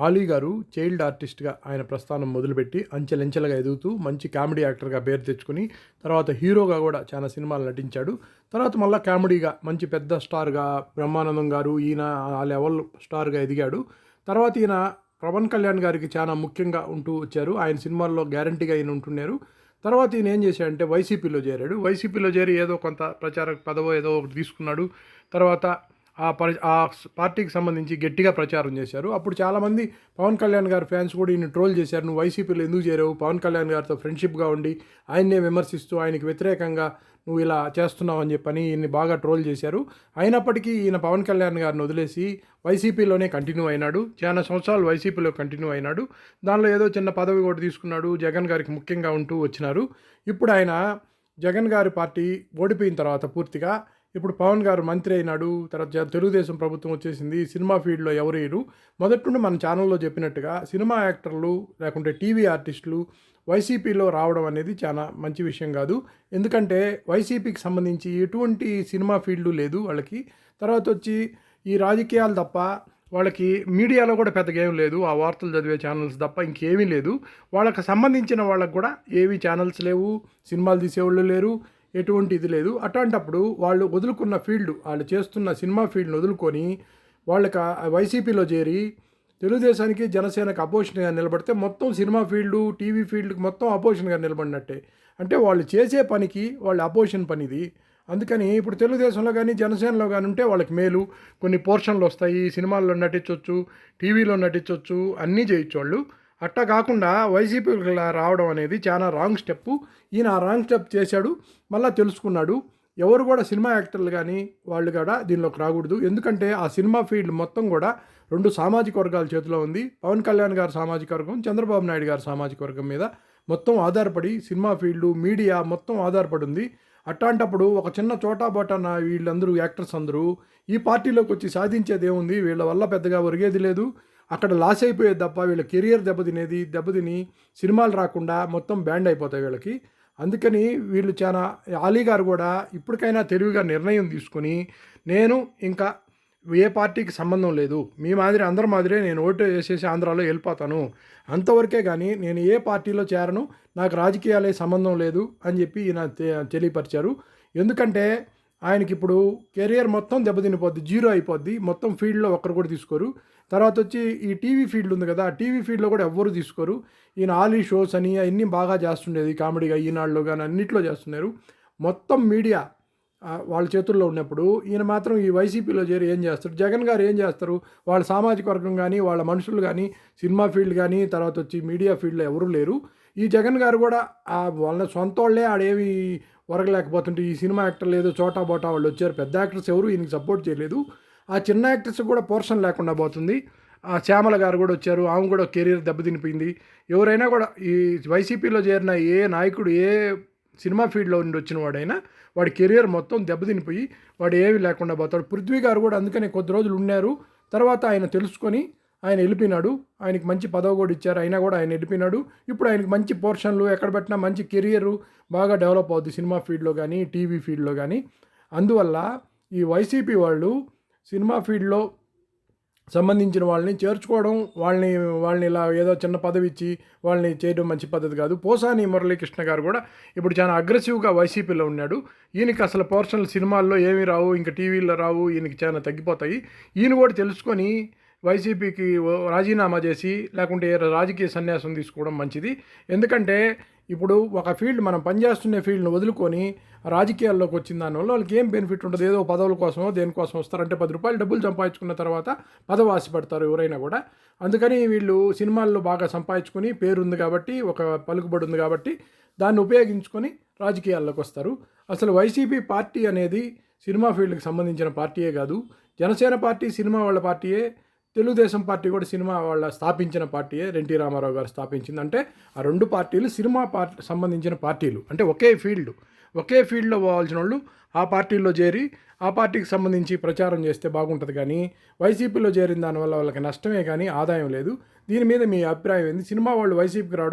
ఆలీ గారు చైల్డ్ ఆర్టిస్ట్గా ఆయన ప్రస్థానం మొదలుపెట్టి అంచెలంచెలుగా ఎదుగుతూ మంచి కామెడీ యాక్టర్గా పేరు తెచ్చుకుని తర్వాత హీరోగా కూడా చాలా సినిమాలు నటించాడు. తర్వాత మళ్ళీ కామెడీగా మంచి పెద్ద స్టార్గా బ్రహ్మానందం గారు ఈయన ఆ లెవెల్ స్టార్గా ఎదిగాడు. తర్వాత ఈయన పవన్ కళ్యాణ్ గారికి చాలా ముఖ్యంగా ఉంటూ వచ్చారు. ఆయన సినిమాల్లో గ్యారంటీగా ఈయన ఉంటున్నారు. తర్వాత ఈయన ఏం చేశాడంటే వైసీపీలో చేరాడు. వైసీపీలో చేరి ఏదో కొంత ప్రచార పదవో ఏదో ఒకటి తీసుకున్నాడు. తర్వాత ఆ పరి ఆ పార్టీకి సంబంధించి గట్టిగా ప్రచారం చేశారు. అప్పుడు చాలామంది పవన్ కళ్యాణ్ గారి ఫ్యాన్స్ కూడా ఈయన ట్రోల్ చేశారు. నువ్వు వైసీపీలో ఎందుకు చేరావు? పవన్ కళ్యాణ్ గారితో ఫ్రెండ్షిప్గా ఉండి ఆయన్నే విమర్శిస్తూ ఆయనకి వ్యతిరేకంగా నువ్వు ఇలా చేస్తున్నావు అని చెప్పని ఈయన్ని బాగా ట్రోల్ చేశారు. అయినప్పటికీ ఈయన పవన్ కళ్యాణ్ గారిని వదిలేసి వైసీపీలోనే కంటిన్యూ అయినాడు. చాలా సంవత్సరాలు వైసీపీలో కంటిన్యూ అయినాడు. దానిలో ఏదో చిన్న పదవి కూడా తీసుకున్నాడు. జగన్ గారికి ముఖ్యంగా ఉంటూ వచ్చినారు. ఇప్పుడు ఆయన జగన్ గారి పార్టీ ఓడిపోయిన తర్వాత పూర్తిగా ఇప్పుడు పవన్ గారు మంత్రి అయినాడు తర్వాత తెలుగుదేశం ప్రభుత్వం వచ్చేసింది సినిమా ఫీల్డ్లో ఎవరేరు మొదటి నుండి మన ఛానల్లో చెప్పినట్టుగా సినిమా యాక్టర్లు లేకుంటే టీవీ ఆర్టిస్టులు వైసీపీలో రావడం అనేది చాలా మంచి విషయం కాదు. ఎందుకంటే వైసీపీకి సంబంధించి ఎటువంటి సినిమా ఫీల్డ్ లేదు వాళ్ళకి. తర్వాత వచ్చి ఈ రాజకీయాలు తప్ప వాళ్ళకి మీడియాలో కూడా పెద్దగా ఏం లేదు. ఆ వార్తలు చదివే ఛానల్స్ తప్ప ఇంకేమీ లేదు. వాళ్ళకి సంబంధించిన వాళ్ళకి కూడా ఏవి ఛానల్స్ లేవు సినిమాలు తీసేవాళ్ళు లేరు. ఎటువంటి ఇది లేదు. అట్లాంటప్పుడు వాళ్ళు వదులుకున్న ఫీల్డ్ వాళ్ళు చేస్తున్న సినిమా ఫీల్డ్ని వదులుకొని వాళ్ళకి వైసీపీలో చేరి తెలుగుదేశానికి జనసేనకి అపోజిషన్గా నిలబడితే మొత్తం సినిమా ఫీల్డు టీవీ ఫీల్డ్కి మొత్తం అపోజిషన్గా నిలబడినట్టే. అంటే వాళ్ళు చేసే పనికి వాళ్ళ అపోజిషన్ పనిది. అందుకని ఇప్పుడు తెలుగుదేశంలో కానీ జనసేనలో కానీ ఉంటే వాళ్ళకి మేలు. కొన్ని పోర్షన్లు వస్తాయి సినిమాల్లో నటించవచ్చు టీవీలో నటించవచ్చు అన్నీ చేయొచ్చు వాళ్ళు అట్టా కాకుండా వైసీపీకి రావడం అనేది చాలా రాంగ్ స్టెప్ ఈయన ఆ రాంగ్ స్టెప్ చేశాడు మళ్ళీ తెలుసుకున్నాడు. ఎవరు కూడా సినిమా యాక్టర్లు కానీ వాళ్ళు కూడా దీనిలోకి రాకూడదు. ఎందుకంటే ఆ సినిమా ఫీల్డ్ మొత్తం కూడా రెండు సామాజిక వర్గాల చేతిలో ఉంది. పవన్ కళ్యాణ్ గారి సామాజిక వర్గం చంద్రబాబు నాయుడు గారి సామాజిక వర్గం మీద మొత్తం ఆధారపడి సినిమా ఫీల్డ్ మీడియా మొత్తం ఆధారపడి ఉంది. అట్లాంటప్పుడు ఒక చిన్న చోటా బోటా వీళ్ళందరూ యాక్టర్స్ అందరూ ఈ పార్టీలోకి వచ్చి సాధించేది ఏముంది? వీళ్ళ వల్ల పెద్దగా ఒరిగేది లేదు. అక్కడ లాస్ అయిపోయేది తప్ప వీళ్ళ కెరియర్ దెబ్బతినేది దెబ్బతిని సినిమాలు రాకుండా మొత్తం బ్యాండ్ అయిపోతాయి వీళ్ళకి. అందుకని వీళ్ళు చాలా ఆలీ గారు కూడా ఇప్పటికైనా తెలివిగా నిర్ణయం తీసుకొని నేను ఇంకా ఏ పార్టీకి సంబంధం లేదు మీ మాదిరి అందరి మాదిరే నేను ఓటు వేసేసి ఆంధ్రాలో వెళ్ళిపోతాను. అంతవరకే కానీ నేను ఏ పార్టీలో చేరను నాకు రాజకీయాలే సంబంధం లేదు అని చెప్పి ఈయన తెలియపరిచారు. ఎందుకంటే ఆయనకి ఇప్పుడు కెరియర్ మొత్తం దెబ్బతినిపోద్ది జీరో అయిపోద్ది. మొత్తం ఫీల్డ్లో ఒక్కరు కూడా తీసుకోరు. తర్వాత వచ్చి ఈ టీవీ ఫీల్డ్ ఉంది కదా ఆ టీవీ ఫీల్డ్లో కూడా ఎవ్వరు తీసుకోరు. ఈయన ఆలీ షోస్ అని అవన్నీ బాగా చేస్తుండేది కామెడీగా ఈనాడులో కానీ అన్నింటిలో చేస్తున్నారు. మొత్తం మీడియా వాళ్ళ చేతుల్లో ఉన్నప్పుడు ఈయన మాత్రం ఈ వైసీపీలో చేరి ఏం చేస్తారు? జగన్ గారు ఏం చేస్తారు? వాళ్ళ సామాజిక వర్గం కానీ వాళ్ళ మనుషులు కానీ సినిమా ఫీల్డ్ కానీ తర్వాత వచ్చి మీడియా ఫీల్డ్లో ఎవరూ లేరు. ఈ జగన్ గారు కూడా ఆ వాళ్ళ సొంత వాళ్ళే ఆడేమి ఒరగలేకపోతుంటే ఈ సినిమా యాక్టర్లు ఏదో చోటా బోటా వాళ్ళు వచ్చారు. పెద్ద యాక్టర్స్ ఎవరు ఈయనకి సపోర్ట్ చేయలేదు. ఆ చిన్న యాక్టర్స్ కూడా పోర్షన్ లేకుండా పోతుంది. ఆ శ్యామల గారు కూడా వచ్చారు. ఆమె కూడా కెరీర్ దెబ్బతినిపోయింది. ఎవరైనా కూడా ఈ వైసీపీలో చేరిన ఏ నాయకుడు ఏ సినిమా ఫీల్డ్లో నుండి వచ్చిన వాడైనా వాడి కెరియర్ మొత్తం దెబ్బతినిపోయి వాడు ఏమి లేకుండా పోతాడు. పృథ్వీ గారు కూడా అందుకనే కొద్ది రోజులు ఉన్నారు. తర్వాత ఆయన తెలుసుకొని ఆయన వెళ్ళిపోయినాడు. ఆయనకి మంచి పదవి కూడా ఇచ్చారు. అయినా కూడా ఆయన వెళ్ళిపోయినాడు. ఇప్పుడు ఆయనకి మంచి పోర్షన్లు ఎక్కడ పెట్టినా మంచి కెరియర్ బాగా డెవలప్ అవుద్ది సినిమా ఫీల్డ్లో కానీ టీవీ ఫీల్డ్లో కానీ అందువల్ల ఈ వైసీపీ వాళ్ళు సినిమా ఫీల్డ్లో సంబంధించిన వాళ్ళని చేర్చుకోవడం వాళ్ళని వాళ్ళని ఇలా ఏదో చిన్న పదవి ఇచ్చి వాళ్ళని చేయడం మంచి పద్ధతి కాదు. పోసాని మురళీకృష్ణ గారు కూడా ఇప్పుడు చాలా అగ్రెసివ్గా వైసీపీలో ఉన్నాడు. ఈయనకి అసలు పర్సనల్ సినిమాల్లో ఏమీ రావు ఇంకా టీవీలో రావు ఈయనకి చాలా తగ్గిపోతాయి. ఈయన కూడా తెలుసుకొని వైసీపీకి ఓ- రాజీనామా చేసి లేకుంటే రాజకీయ సన్యాసం తీసుకోవడం మంచిది. ఎందుకంటే ఇప్పుడు ఒక ఫీల్డ్ మనం పనిచేస్తున్న ఫీల్డ్ని వదులుకొని రాజకీయాల్లోకి వచ్చిన దానివల్ల వాళ్ళకి ఏం బెనిఫిట్ ఉండదు ఏదో పదవుల కోసమో దేనికోసం వస్తారంటే పది రూపాయలు డబ్బులు సంపాదించుకున్న తర్వాత పదవి ఆశపడతారు ఎవరైనా కూడా. అందుకని వీళ్ళు సినిమాల్లో బాగా సంపాదించుకొని పేరుంది కాబట్టి ఒక పలుకుబడి ఉంది కాబట్టి దాన్ని ఉపయోగించుకొని రాజకీయాల్లోకి వస్తారు. అసలు వైసీపీ పార్టీ అనేది సినిమా ఫీల్డ్కి సంబంధించిన పార్టీయే కాదు. జనసేన పార్టీ సినిమా వాళ్ళ పార్టీయే. తెలుగుదేశం పార్టీ కూడా సినిమా వాళ్ళ స్థాపించిన పార్టీయే ఎన్టీ రామారావు గారు స్థాపించింది. అంటే ఆ రెండు పార్టీలు సినిమా పార్టీ సంబంధించిన పార్టీలు. అంటే ఒకే ఫీల్డ్. ఒకే ఫీల్డ్లో పోవాల్సిన వాళ్ళు ఆ పార్టీలో చేరి ఆ పార్టీకి సంబంధించి ప్రచారం చేస్తే బాగుంటుంది కానీ వైసీపీలో చేరిన దానివల్ల వాళ్ళకి నష్టమే కానీ ఆదాయం లేదు. దీని మీద మీ అభిప్రాయం ఏంది? సినిమా వాళ్ళు వైసీపీకి రావడం